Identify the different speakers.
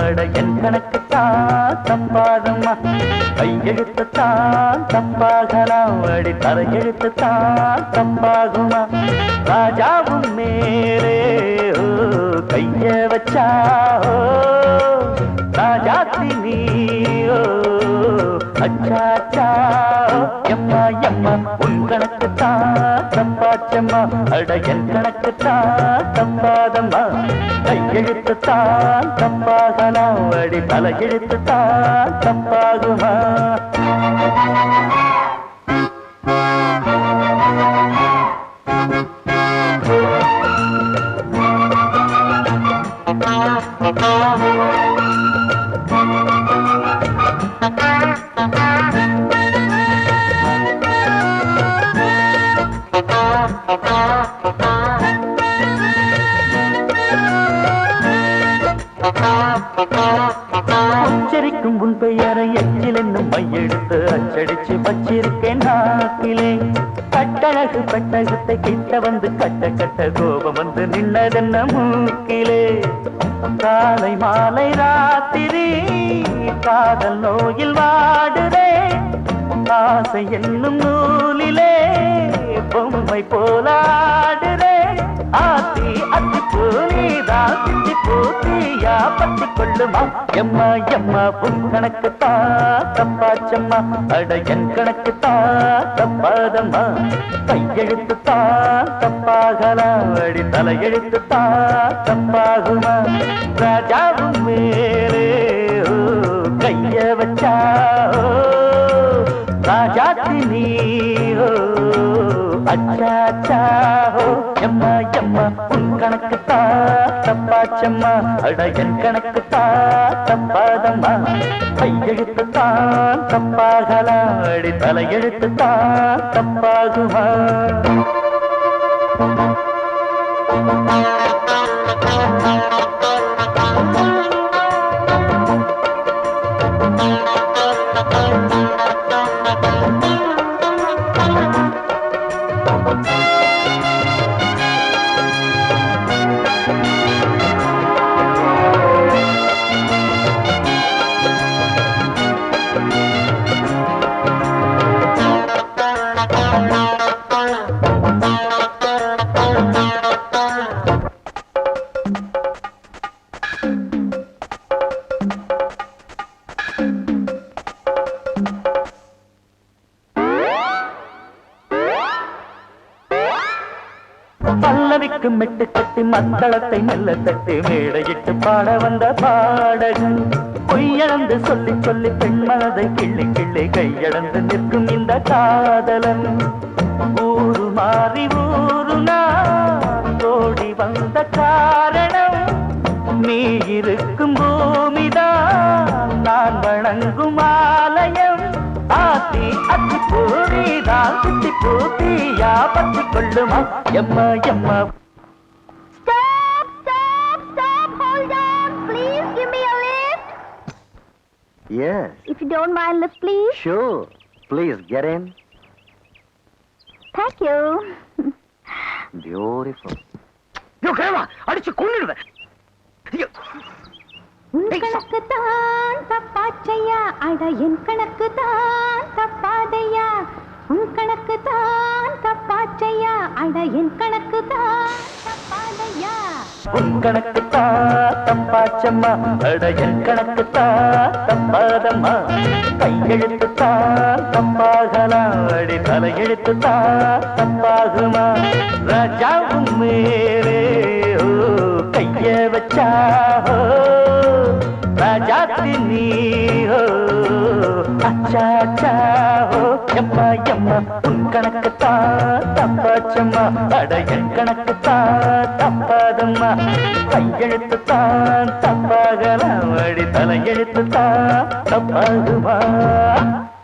Speaker 1: அட என் கணக்கு தான் தப்பாதம்மா கையெழுத்து தான் தப்பாகலாம் அடி தரையெழுத்து தான் தப்பாகுமா ராஜாவும் மேலே கைய வச்சா ஓ, ராஜாத்தி நீயோ அச்சாச்சா எம்மா எம்மா உன் கணக்கு தான் தப்பாச்சம்மா அட என் கணக்கு தான் தப்பாதம்மா கையெழுத்து தான் தப்பாகலாம் அடி தலையெழுத்து தப்பாகுமா உன் பெயரை எச்சில் என்னும் மையெடுத்து அச்சடிச்சு வச்சிருக்கேன் நாக்கிலே. கட்டழகு பட்டகத்தை கிட்ட வந்து கட்ட கட்ட கோபம் வந்து நின்னதென்ன மூக்கிலே. காலை மாலை ராத்திரி காதல் நோயில் வாடுறே ஆசை என்னும் நூலிலே பொம்மை போலா பூனிதான் சித்தி பூசியா பத்தி கொள்ளுமா? எம்மா எம்மா உன் கணக்கு தா தப்பா செம்மா. அட என் கணக்கு தா தப்பாதம்மா. கையெழுத்து தா தப்பாகலாம் அடி தலையெழுத்து தா தப்பாகுமா? ராஜாவும் மேலே கைய வச்சா ஓ, ராஜாத்தி அச்சா அச்சா ஓ, எம்மா எம்மா உன் கணக்கு தான் தப்பாச்சம்மா அடையன் கணக்கு தான் தப்பாதம்மா கையெழுத்து தான் தப்பாகலாடி தலையெழுத்து தான் தப்பாகுமா பல்லவிக்கு மெட்டு கட்டி மத்தளத்தை மெல்ல தட்டி மேடையிட்டு பாட வந்த பாடகன். பொய்யளந்து சொல்லி சொல்லி பெண் மனதை கிள்ளி கிள்ளி கையளந்து நிற்கும் இந்த காதலன். ஊரு மாறி ஊரு நான் ஓடி வந்த காரணம் நீ இருக்கும் பூமிதான். நான் வணங்கும் ஆலயம் ஆத்தி அத்தி பூரிதான் சுத்தி பூத்தியா பத்தி கொள்ளுமா? எம்மா எம்மா
Speaker 2: Yes,
Speaker 3: If you don't mind, lift, please.
Speaker 2: sure. Please get in.
Speaker 3: Thank you.
Speaker 2: Beautiful. யோ கேவா அடிச்சு கொன்னுடுவேன் ஐயோ.
Speaker 3: உன் கணக்கு தான் தப்பாச்சையா அட என் கணக்கு தான் தப்பாதையா உன் கணக்கு தான் தப்பாச்சையா அட என் கணக்கு தான் தப்பாதையா
Speaker 1: உன் கணக்கு தான் தப்பாச்சம்மா அட என் கணக்கு தான் தப்பாதம்மா கையெழுத்து தான் தப்பாகலாம் அடி தலையெழுத்து தான் தப்பாகுமா ராஜாவும் மேலே கைய வச்சா ஓ, ராஜாத்தி நீ அச்சா அச்சா ஓ. எம்மா எம்மா உன் கணக்கு தான் தப்பாச்சம்மா அட என் கணக்கு தான் தப்பாதம்மா கையெழுத்து தான் தப்பாகலாம் அடி தலையெழுத்து தான் தப்பாகுமா